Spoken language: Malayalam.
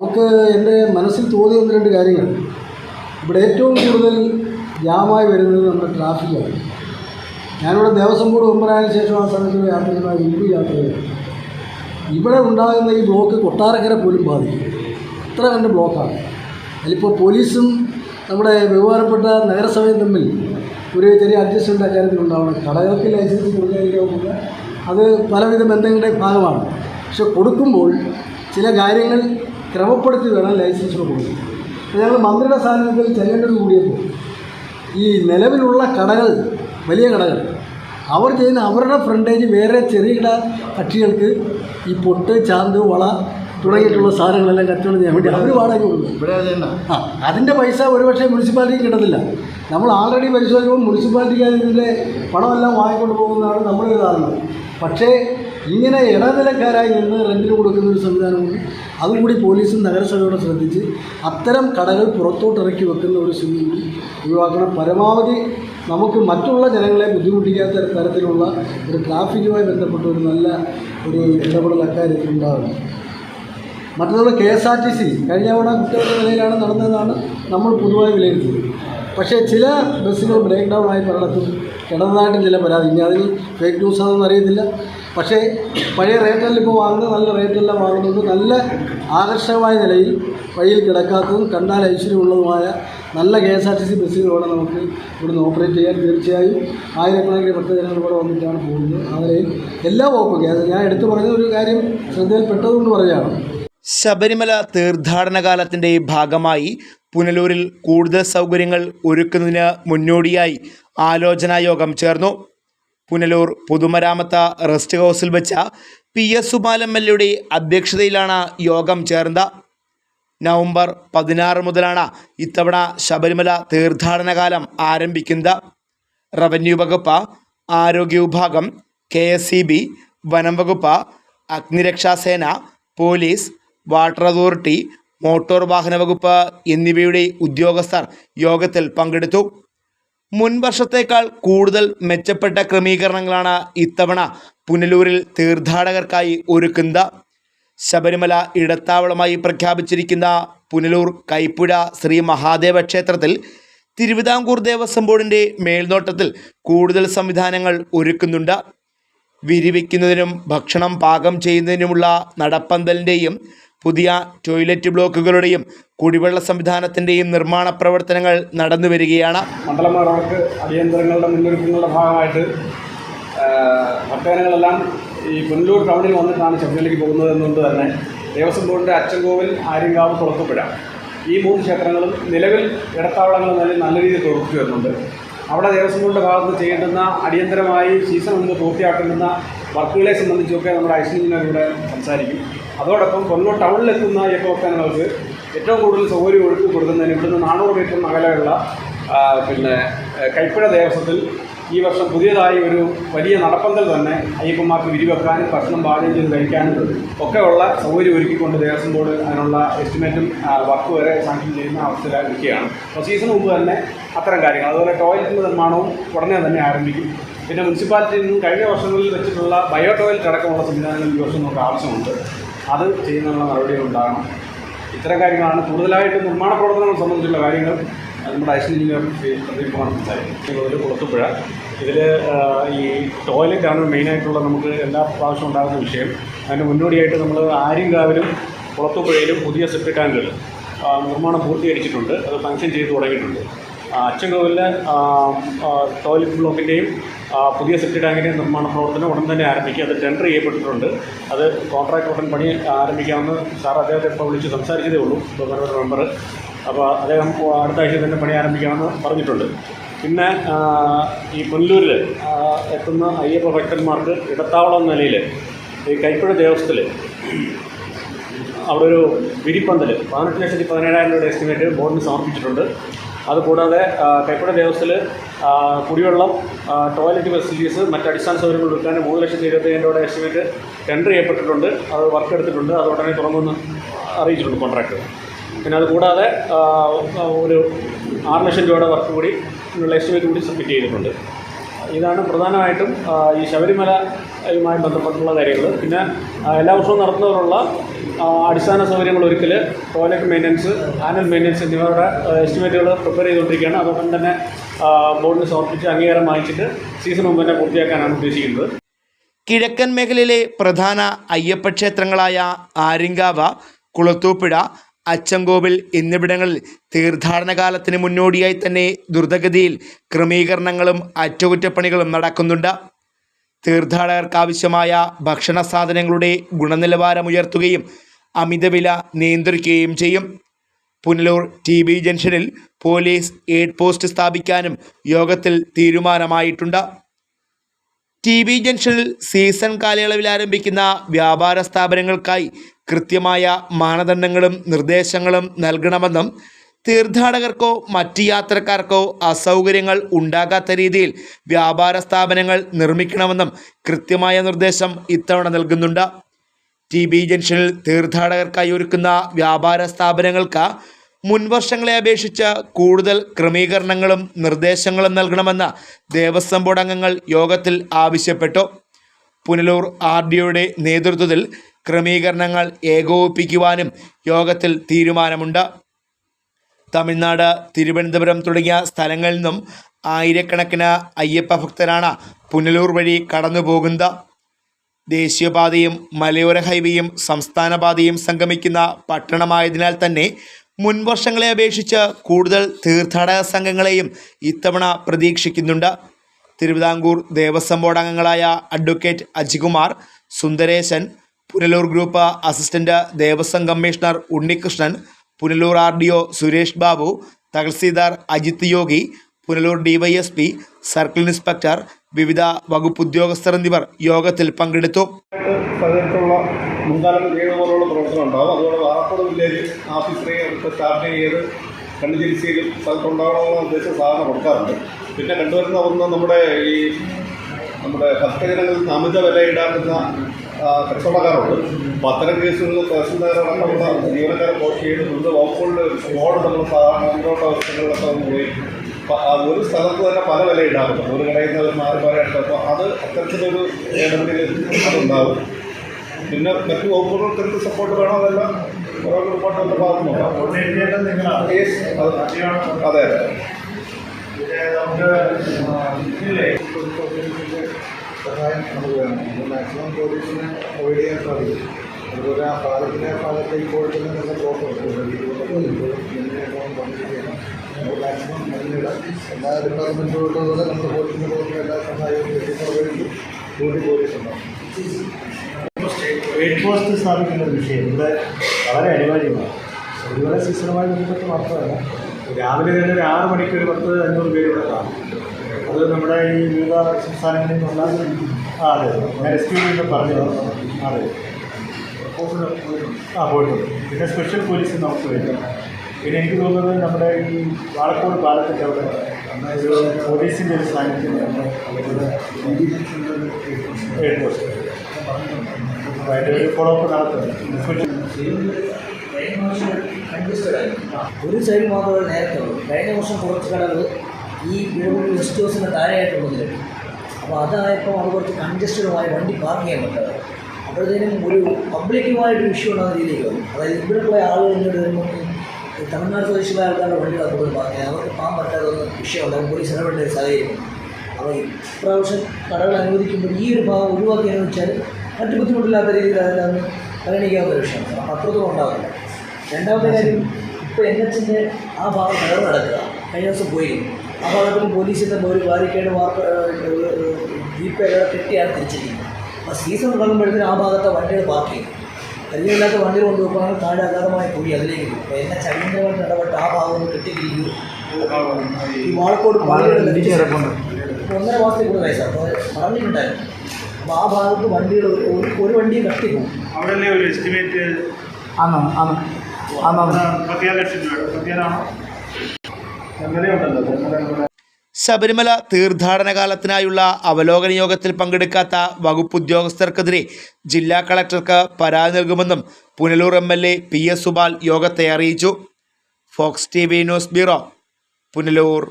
നമുക്ക് എന്റെ മനസ്സിൽ തോന്നിയ ഒന്ന് രണ്ട് കാര്യങ്ങൾ. ഇവിടെ ഏറ്റവും കൂടുതൽ ജാമായി വരുന്നത് നമ്മുടെ ട്രാഫിക്കാണ് ഞാനിവിടെ ദേവസ്വം ബോർഡ് മെമ്പറായതിനു ശേഷം ആ സമയത്ത് യാത്ര ചെയ്യുന്ന ഇരുപത് യാത്ര ഇവിടെ ഉണ്ടാകുന്ന ഈ ബ്ലോക്ക് കൊട്ടാരക്കര പോലും ബാധിക്കും. അത്ര കണ്ട് ബ്ലോക്കാണ്. അതിലിപ്പോൾ പോലീസും നമ്മുടെ വ്യവഹാരപ്പെട്ട നഗരസഭയും തമ്മിൽ ഒരു ചെറിയ അഡ്ജസ്റ്റ്മെന്റ് അക്കാര്യത്തിൽ കടകൾക്ക് ലൈസൻസ് കൊടുക്കാതിരിക്കാവുന്ന അത് പലവിധ ബന്ധങ്ങളുടെ ഭാഗമാണ്. പക്ഷെ കൊടുക്കുമ്പോൾ ചില കാര്യങ്ങൾ ക്രമപ്പെടുത്തി വേണം ലൈസൻസ് അപ്പോൾ ഞങ്ങൾ മന്ത്രിയുടെ സാന്നിധ്യത്തിൽ ചെല്ലേണ്ടത് കൂടിയപ്പോൾ ഈ നിലവിലുള്ള കടകൾ വലിയ കടകൾ അവർ ചെയ്യുന്ന അവരുടെ ഫ്രണ്ടേജ് വേറെ ചെറുകിട കക്ഷികൾക്ക് ഈ പൊട്ട് ചാന്ത് വള തുടങ്ങിയിട്ടുള്ള സാധനങ്ങളെല്ലാം കച്ചവടം ചെയ്യാൻ വേണ്ടി അവർ വാടക കൊടുക്കും. ആ അതിന്റെ പൈസ ഒരുപക്ഷെ മുനിസിപ്പാലിറ്റിക്ക് കിട്ടത്തില്ല. നമ്മൾ ആൾറെഡി പരിശോധിക്കുമ്പോൾ മുനിസിപ്പാലിറ്റിക്ക് അതിന്റെ പണമെല്ലാം വാങ്ങിക്കൊണ്ട് പോകുന്നതാണ് നമ്മുടെ ഒരു ധാരണ. പക്ഷേ ഇങ്ങനെ ഇടനിലക്കാരായി നിന്ന് റെന്റിന് കൊടുക്കുന്ന ഒരു സംവിധാനമുണ്ട്. അതുകൂടി പോലീസും നഗരസഭയോടെ ശ്രദ്ധിച്ച് അത്തരം കടകൾ പുറത്തോട്ടിറക്കി വെക്കുന്ന ഒരു സ്ഥിതി ഒഴിവാക്കണം. പരമാവധി നമുക്ക് മറ്റുള്ള ജനങ്ങളെ ബുദ്ധിമുട്ടിക്കാത്ത തരത്തിലുള്ള ഒരു ട്രാഫിക്കുമായി ബന്ധപ്പെട്ട ഒരു നല്ല ഒരു ഇടപെടൽ അക്കാര്യത്തിൽ ഉണ്ടാകും മറ്റൊന്ന് K S R T C. കഴിഞ്ഞ തവണ കുറ്റകൃത്യ നിലയിലാണ് നടന്നതെന്നാണ് നമ്മൾ പൊതുവായി വിലയിരുത്തിയത്. പക്ഷേ ചില ബസ്സുകൾ ബ്രേക്ക് ഡൗൺ ആയി പലയിടത്തും കിടന്നതായിട്ടും ചില പരാതി. ഇനി അതിന് ഫേക്ക് ന്യൂസ് ആണെന്ന് അറിയത്തില്ല. പക്ഷേ പഴയ റേറ്റെല്ലാം ഇപ്പോൾ വാങ്ങുന്നത് നല്ല റേറ്റെല്ലാം വാങ്ങുന്നത്. നല്ല ആകർഷകമായ നിലയിൽ വഴിയിൽ കിടക്കാത്തതും കണ്ടാൽ ഐശ്വര്യമുള്ളതുമായ നല്ല K S R T C ബസ്സുകളോടെ നമുക്ക് ഇവിടുന്ന് ഓപ്പറേറ്റ് ചെയ്യാൻ തീർച്ചയായും ആയിരക്കണക്കിന് ഭക്തജനങ്ങൾ ഇവിടെ വന്നിട്ടാണ് പോകുന്നത്. അതിലെയും എല്ലാ വകുപ്പും ഞാൻ എടുത്തു പറഞ്ഞ ഒരു കാര്യം ശ്രദ്ധയിൽപ്പെട്ടതുകൊണ്ട് പറയുകയാണ്. ശബരിമല തീർത്ഥാടന കാലത്തിന്റെ ഭാഗമായി പുനലൂരിൽ കൂടുതൽ സൗകര്യങ്ങൾ ഒരുക്കുന്നതിന് മുന്നോടിയായി ആലോചനാ യോഗം ചേർന്നു. പുനലൂർ പൊതുമരാമത്ത് റെസ്റ്റ് ഹൗസിൽ വെച്ച P S Subal M L എയുടെ അധ്യക്ഷതയിലാണ് യോഗം ചേർന്നത്. നവംബർ പതിനാറ് മുതലാണ് ഇത്തവണ ശബരിമല തീർത്ഥാടന കാലം ആരംഭിക്കുന്നത്. റവന്യൂ വകുപ്പ് ആരോഗ്യ വിഭാഗം കെ എസ് സി ബി വനം വകുപ്പ് അഗ്നിരക്ഷാസേന പോലീസ് വാട്ടർ അതോറിറ്റി മോട്ടോർ വാഹന വകുപ്പ് എന്നിവയുടെ ഉദ്യോഗസ്ഥർ യോഗത്തിൽ പങ്കെടുത്തു. മുൻ വർഷത്തേക്കാൾ കൂടുതൽ മെച്ചപ്പെട്ട ക്രമീകരണങ്ങളാണ് ഇത്തവണ പുനലൂരിൽ തീർത്ഥാടകർക്കായി ഒരുക്കുന്നത്. ശബരിമല ഇടത്താവളമായി പ്രഖ്യാപിച്ചിരിക്കുന്ന പുനലൂർ കൈപ്പുഴ ശ്രീ മഹാദേവ ക്ഷേത്രത്തിൽ തിരുവിതാംകൂർ ദേവസ്വം ബോർഡിന്റെ മേൽനോട്ടത്തിൽ കൂടുതൽ സംവിധാനങ്ങൾ ഒരുക്കുന്നുണ്ട്. വിരിവയ്ക്കുന്നതിനും ഭക്ഷണം പാകം ചെയ്യുന്നതിനുമുള്ള നടപ്പന്തലിന്റെയും പുതിയ ടോയ്ലറ്റ് ബ്ലോക്കുകളുടെയും കുടിവെള്ള സംവിധാനത്തിന്റെയും നിർമ്മാണ പ്രവർത്തനങ്ങൾ നടന്നു വരികയാണ്. മണ്ഡലമാർക്ക് അടിയന്തരങ്ങളുടെ മുന്നൊരുക്കങ്ങളുടെ ഭാഗമായിട്ട് ഭക്തജനങ്ങളെല്ലാം ഈ പുനലൂർ ടൗണിൽ വന്നിട്ടാണ് ശബരിമലയ്ക്ക് പോകുന്നത് എന്നുകൊണ്ട് തന്നെ ദേവസ്വം ബോർഡിന്റെ അച്ചൻകോവിൽ ആര്യങ്കാവ് കുളത്തുപുഴ ഈ മൂന്ന് ക്ഷേത്രങ്ങളും നിലവിൽ ഇടത്താവളങ്ങൾ നല്ല നല്ല രീതിയിൽ പ്രവർത്തിച്ചു വരുന്നുണ്ട്. അവിടെ ദേവസ്വം ബോർഡിന്റെ ഭാഗത്ത് ചെയ്യേണ്ടുന്ന അടിയന്തരമായി സീസൺ ഒന്ന് പൂർത്തിയാക്കേണ്ടുന്ന വർക്കുകളെ സംബന്ധിച്ചൊക്കെ നമ്മുടെ ഐശ്വര്യനോട് സംസാരിക്കും. അതോടൊപ്പം കൊല്ലൂർ ടൗണിലെത്തുന്ന ഭക്തജനങ്ങൾക്ക് ഏറ്റവും കൂടുതൽ സൗകര്യം ഒരുക്കി കൊടുക്കുന്നതിന് ഇവിടുന്ന് നാനൂറ് മീറ്റർ അകലെയുള്ള പിന്നെ കൈപ്പിഴ ദേവസ്വത്തിൽ ഈ വർഷം പുതിയതായി ഒരു വലിയ നടപ്പന്തൽ തന്നെ അയ്യപ്പന്മാർക്ക് വിരിവെക്കാനും ഭക്ഷണം പാചകം ചെയ്ത് കഴിക്കാനും ഒക്കെയുള്ള സൗകര്യം ഒരുക്കിക്കൊണ്ട് ദേവസ്വം ബോർഡ് അതിനുള്ള എസ്റ്റിമേറ്റും വർക്ക് വരെ സാങ്ഷൻ ചെയ്യുന്ന അവസ്ഥയിലായിരിക്കുകയാണ് അപ്പോൾ സീസൺ മുമ്പ് തന്നെ അത്തരം കാര്യങ്ങൾ. അതുപോലെ ടോയ്ലറ്റിന്റെ നിർമ്മാണവും ഉടനെ തന്നെ ആരംഭിക്കും. പിന്നെ മുനിസിപ്പാലിറ്റിയിൽ നിന്നും കഴിഞ്ഞ വർഷങ്ങളിൽ വെച്ചിട്ടുള്ള ബയോ ടോയ്ലറ്റ് അടക്കമുള്ള സംവിധാനങ്ങൾ ഈ വർഷം നമുക്ക് ആവശ്യമുണ്ട്. അത് ചെയ്യുന്നതിനുള്ള നടപടികൾ ഉണ്ടാകണം. ഇത്തരം കാര്യങ്ങളാണ് കൂടുതലായിട്ട് നിർമ്മാണ പ്രവർത്തനങ്ങൾ സംബന്ധിച്ചുള്ള കാര്യങ്ങൾ നമ്മുടെ ഐശ്വര്യ എഞ്ചിനീയർ ശ്രീ പ്രദീപ് കുമാർ സംസാരിക്കും കുളത്തുപുഴ ഇതിൽ ഈ ടോയ്ലറ്റാണ് മെയിനായിട്ടുള്ള നമുക്ക് എല്ലാ പ്രാവശ്യം ഉണ്ടാകുന്ന വിഷയം. അതിന് മുന്നോടിയായിട്ട് നമ്മൾ ആര്യങ്കാവിലും കുളത്തുപുഴയിലും പുതിയ സെപ്റ്റ് ടാങ്കുകൾ നിർമ്മാണം പൂർത്തീകരിച്ചിട്ടുണ്ട്. അത് ഫങ്ഷൻ ചെയ്ത് തുടങ്ങിയിട്ടുണ്ട്. അച്ചൻകോവിലെ ടോയ്ലറ്റ് ബ്ലോക്കിന്റെയും പുതിയ സെപ്റ്റി ടാങ്കിന്റെ നിർമ്മാണ പ്രവർത്തനം ഉടൻ തന്നെ ആരംഭിക്കുക. അത് ടെൻഡർ ചെയ്യപ്പെട്ടിട്ടുണ്ട്. അത് കോൺട്രാക്ട് ഉടൻ പണി ആരംഭിക്കാമെന്ന് സാർ അദ്ദേഹത്തെ ഇപ്പോൾ വിളിച്ച് സംസാരിച്ചതേ ഉള്ളൂ. ബഹുമാനപ്പെട്ട മെമ്പർ അപ്പോൾ അദ്ദേഹം അടുത്ത ആഴ്ച തന്നെ പണി ആരംഭിക്കാമെന്ന് പറഞ്ഞിട്ടുണ്ട്. പിന്നെ ഈ പുനലൂരിൽ എത്തുന്ന അയ്യപ്പ ഭക്തന്മാർക്ക് ഇടത്താവളം നിലയിൽ ഈ കൈപ്പുഴ ദേവസ്ഥത്തിൽ അവിടെ ഒരു വിരിപ്പന്തൽ പതിനെട്ട് ലക്ഷത്തി പതിനേഴായിരം രൂപയുടെ എസ്റ്റിമേറ്റ് ബോർഡിന് സമർപ്പിച്ചിട്ടുണ്ട്. അതുകൂടാതെ കൈപ്പുഴ ദേവസ്ഥയിൽ കുടിവെള്ളം ടോയ്ലറ്റ് ഫെസിലിറ്റീസ് മറ്റ് അടിസ്ഥാന സൗകര്യങ്ങൾ ഒരുക്കാൻ മൂന്ന് ലക്ഷത്തി ഇരുപത്തയ്യായിരം രൂപയുടെ എസ്റ്റിമേറ്റ് ടെൻഡർ ചെയ്യപ്പെട്ടിട്ടുണ്ട്. അത് വർക്ക് എടുത്തിട്ടുണ്ട്. അത് ഉടനെ തുടങ്ങുമെന്ന് അറിയിച്ചിട്ടുണ്ട് കോൺട്രാക്ടർ പിന്നെ അത് കൂടാതെ ഒരു ആറ് ലക്ഷം രൂപയുടെ വർക്ക് കൂടി എസ്റ്റിമേറ്റ് കൂടി സബ്മിറ്റ് ചെയ്തിട്ടുണ്ട്. ഇതാണ് പ്രധാനമായിട്ടും ഈ ശബരിമലയുമായി ബന്ധപ്പെട്ടുള്ള കാര്യങ്ങൾ. പിന്നെ എല്ലാ വർഷവും നടത്തുന്നവരുള്ള അടിസ്ഥാന സൗകര്യങ്ങൾ ഒരുക്കൽ ടോയ്ലറ്റ് മെയിന്റനൻസ് ആനുവൽ മെയിന്റനൻസ് എന്നിവയുടെ എസ്റ്റിമേറ്റുകൾ പ്രിപ്പയർ ചെയ്തുകൊണ്ടിരിക്കുകയാണ്. അതോടൊപ്പം തന്നെ ബോർഡിന് സമർപ്പിച്ച് അംഗീകാരം വാങ്ങിച്ചിട്ട് സീസൺ മുമ്പ് തന്നെ പൂർത്തിയാക്കാനാണ് ഉദ്ദേശിക്കുന്നത്. കിഴക്കൻ മേഖലയിലെ പ്രധാന അയ്യപ്പ ക്ഷേത്രങ്ങളായ ആര്യങ്കാവ കുളത്തൂപ്പിഴ അച്ചൻകോവിൽ എന്നിവിടങ്ങളിൽ തീർത്ഥാടന കാലത്തിന് മുന്നോടിയായി തന്നെ ദ്രുതഗതിയിൽ ക്രമീകരണങ്ങളും അറ്റകുറ്റപ്പണികളും നടക്കുന്നുണ്ട്. തീർത്ഥാടകർക്കാവശ്യമായ ഭക്ഷണ സാധനങ്ങളുടെ ഗുണനിലവാരമുയർത്തുകയും അമിതവില നിയന്ത്രിക്കുകയും ചെയ്യും. പുനലൂർ ടി ബി ജംഗ്ഷനിൽ പോലീസ് എയ്ഡ് പോസ്റ്റ് സ്ഥാപിക്കാനും യോഗത്തിൽ തീരുമാനമായിട്ടുണ്ട്. ടി ബി ജംഗ്ഷനിൽ സീസൺ കാലയളവിൽ ആരംഭിക്കുന്ന വ്യാപാര സ്ഥാപനങ്ങൾക്കായി കൃത്യമായ മാനദണ്ഡങ്ങളും നിർദ്ദേശങ്ങളും നൽകണമെന്നും തീർത്ഥാടകർക്കോ മറ്റ് യാത്രക്കാർക്കോ അസൗകര്യങ്ങൾ ഉണ്ടാകാത്ത രീതിയിൽ വ്യാപാര സ്ഥാപനങ്ങൾ നിർമ്മിക്കണമെന്നും കൃത്യമായ നിർദ്ദേശം ഇത്തവണ നൽകുന്നുണ്ട്. ടി ബി ജംഗ്ഷനിൽ തീർത്ഥാടകർക്കായി ഒരുക്കുന്ന വ്യാപാര സ്ഥാപനങ്ങൾക്ക് മുൻവർഷങ്ങളെ അപേക്ഷിച്ച് കൂടുതൽ ക്രമീകരണങ്ങളും നിർദ്ദേശങ്ങളും നൽകണമെന്ന ദേവസ്വം ബോർഡ് അംഗങ്ങൾ യോഗത്തിൽ ആവശ്യപ്പെട്ടു. പുനലൂർ ആർ ഡിഒയുടെ നേതൃത്വത്തിൽ ക്രമീകരണങ്ങൾ ഏകോപിപ്പിക്കുവാനും യോഗത്തിൽ തീരുമാനമുണ്ട്. തമിഴ്നാട് തിരുവനന്തപുരം തുടങ്ങിയ സ്ഥലങ്ങളിൽ നിന്നും ആയിരക്കണക്കിന് അയ്യപ്പ ഭക്തരാണ് പുനലൂർ വഴി കടന്നു പോകുന്നത്. ദേശീയപാതയും മലയോര ഹൈവേയും സംസ്ഥാന പാതയും സംഗമിക്കുന്ന പട്ടണമായതിനാൽ തന്നെ മുൻവർഷങ്ങളെ അപേക്ഷിച്ച് കൂടുതൽ തീർത്ഥാടക സംഘങ്ങളെയും ഇത്തവണ പ്രതീക്ഷിക്കുന്നുണ്ട്. തിരുവിതാംകൂർ ദേവസ്വം ബോർഡ് അംഗങ്ങളായ advocate Ajikumar Sundareshan Punalur group assistant Devaswom commissioner Unnikrishnan Punalur R D O Suresh Babu tahsildar Ajith Yogi Punalur DYSP circle inspector വിവിധ വകുപ്പ് ഉദ്യോഗസ്ഥർ എന്നിവർ യോഗത്തിൽ പങ്കെടുത്തു. പലതരത്തിലുള്ള ചെയ്യുന്ന പോലുള്ള പ്രവർത്തനം ഉണ്ടാകും അതുപോലെ വാർപ്പുറ വില്ലേജ് ആഫീസിനെ അടുത്ത് സ്റ്റാർട്ട് ചെയ്ത് കണ്ണുചിരിച്ചയിലും സ്ഥലത്തുണ്ടാകണമെന്ന ഉദ്ദേശം സാധാരണ കൊടുക്കാറുണ്ട്. പിന്നെ കണ്ടുവരുന്ന ഒന്ന് നമ്മുടെ ഈ നമ്മുടെ ഭക്തജനങ്ങളിൽ അമിത വില ഈടാക്കുന്ന കച്ചവടക്കാരുണ്ട്. അത്തരം കേസുകളിൽ തഹസിൽദാരടക്കമുള്ള ജീവനക്കാരെ പോസ്റ്റ് ചെയ്ത് വിവിധ വകുപ്പുകളുടെ ബോർഡ് നമ്മൾ സാധാരണ മുന്നോട്ട് അവസ്ഥകളിലൊക്കെ ഒന്ന് പോയി. ഒരു സ്ഥലത്ത് തന്നെ പല വില ഈടാക്കുന്നു. ഒരു കടയിൽ നിന്ന് ഒരു മാറി മാറി അപ്പോൾ അത് അത്തരത്തിലൊരു ഇടപെടൽ അതുണ്ടാവും. പിന്നെ മറ്റു വകുപ്പുകൾക്ക് എന്ത് സപ്പോർട്ട് വേണോ അതെല്ലാം ഒരാൾ റിപ്പോർട്ടിന്റെ ഭാഗത്തുനിന്നുണ്ടാവും അത് അതെ സഹായം നമുക്ക് വേണം നമ്മൾ മാക്സിമം പോലീസിനെ അവോയ്ഡ് ചെയ്യാൻ സാധിക്കും അതുപോലെ ആ പാലത്തിന്റെ ഭാഗത്ത് ഇപ്പോൾ തന്നെ നല്ല ബ്ലോക്ക് നമ്മൾ മാക്സിമം അതിനിടെ എല്ലാ ഡിപ്പാർട്ട്മെന്റുകളുടെ നമ്മുടെ പോലീസിന്റെ പോകുന്ന എല്ലാ സഹായവും ലഭിക്കുന്നവർക്ക് ഡ്യൂട്ടി പോലീസ് ഉണ്ടാവും എയ്ഡ് പോസ്റ്റ് സ്ഥാപിക്കുന്ന വിഷയം. ഇവിടെ വളരെ അനിവാര്യമാണ്. ശബരിമല സീസണുമായി ബന്ധപ്പെട്ട് മാത്രമല്ല രാവിലെ തന്നെ ഒരു ആറ് മണിക്ക് ഒരു പത്ത് അഞ്ഞൂറ് പേര് ഇവിടെ കാണും. അത് നമ്മുടെ ഈ വിവിധ സംസ്ഥാനങ്ങളിൽ നിന്നുള്ള അതെ ഞാൻ എസ് പി നിന്ന് പറഞ്ഞു അതെ. ആ പോയിട്ടുണ്ട്. പിന്നെ സ്പെഷ്യൽ പോലീസ് നമുക്ക് വരും പിന്നെ എനിക്ക് തോന്നുന്നത് നമ്മുടെ ഈ വാളക്കോട് പാലത്തിന്റെ അവിടെ പോലീസിന്റെ ഒരു സാന്നിധ്യം നമ്മുടെ എയ്ഡ് പോസ്റ്റ് ഒരു ഒരു സൈഡ് മാത്രമേ നേരത്തെ കഴിഞ്ഞ വർഷം കുറച്ച് കടകൾ ഈ വിഴുപുള്ളി ഗസ്റ്റ് ഹൗസിന് താഴെയായിട്ടുള്ളതിൽ അപ്പോൾ അതായപ്പോൾ അത് കുറച്ച് കൺജസ്റ്റഡുമായി വണ്ടി പാർക്ക് ചെയ്യാൻ പറ്റാതെ. അപ്പോഴത്തേനും ഒരു പബ്ലിക്കുമായിട്ട് ഇഷ്യൂ ഉണ്ടാകുന്ന രീതിയിൽ വന്നു. അതായത് ഇവിടെ പോയ ആളുകൾ ഇങ്ങോട്ട് വരുമ്പോൾ തമിഴ്നാട് സ്വദേശികളായ ആൾക്കാരുടെ വണ്ടികളൊക്കെ പോയി പാർക്ക് ചെയ്യാൻ അവർക്ക് പോകാൻ പറ്റാതെ ഒന്ന് വിഷയം ഉണ്ടാകും പോലീസ് ഇടപെടേണ്ട ഒരു സാഹചര്യം അപ്പോൾ ഇപ്രാവശ്യം കടകൾ അനുവദിക്കുമ്പോൾ ഈ ഒരു ഭാഗം ഒഴിവാക്കിയെന്ന് വെച്ചാൽ മറ്റു ബുദ്ധിമുട്ടില്ലാത്ത രീതിയിൽ അതെല്ലാം പരിഗണിക്കാവുന്ന ഒരു വിഷയമാണ് അപ്പോൾ അത്രത്തോളം ഉണ്ടാവില്ല രണ്ടാമത്തെ കാര്യം ഇപ്പോൾ എൻ എച്ചിന്റെ ആ ഭാഗം കടവ് നടക്കുക കഴിഞ്ഞ ദിവസം പോയി ആ ഭാഗത്തിൽ പോലീസിന്റെ ഒരു ബാരിക്കേഡ് വാർത്ത ജീപ്പ് എല്ലാം കെട്ടിയാണ് തിരിച്ചിരിക്കുന്നത് അപ്പോൾ സീസൺ തുടങ്ങുമ്പോഴത്തേനും ആ ഭാഗത്തെ വണ്ടികൾ പാർക്ക് ചെയ്യും പരിചയമില്ലാത്ത വണ്ടികൾ കൊണ്ടുപോകുമ്പോൾ താഴെ അഗാധമായി പോയി അതിലേക്ക് പോകും അപ്പോൾ എന്നെ ചടിയന്തരമായിട്ട് ഇടപെട്ട് ആ ഭാഗം കെട്ടിയിരിക്കുന്നു ഈ വാളക്കോട് ഇപ്പോൾ ഒന്നര മാസത്തിൽ കൂടുതലായി സാർ. അപ്പോൾ പറഞ്ഞിട്ടുണ്ടായിരുന്നു. അപ്പോൾ ആ ഭാഗത്ത് വണ്ടികൾ ഒരു വണ്ടി ഒരു വണ്ടിയും അവിടെ ഒരു എസ്റ്റിമേറ്റ് ആണോ ആണോ ശബരിമല തീർത്ഥാടന കാലത്തിനായുള്ള അവലോകന യോഗത്തിൽ പങ്കെടുക്കാത്ത വകുപ്പ് ഉദ്യോഗസ്ഥർക്കെതിരെ ജില്ലാ കളക്ടർക്ക് പരാതി നൽകുമെന്നും Punalur M L A P S Subal യോഗത്തെ അറിയിച്ചു. Fox T V news bureau Punalur.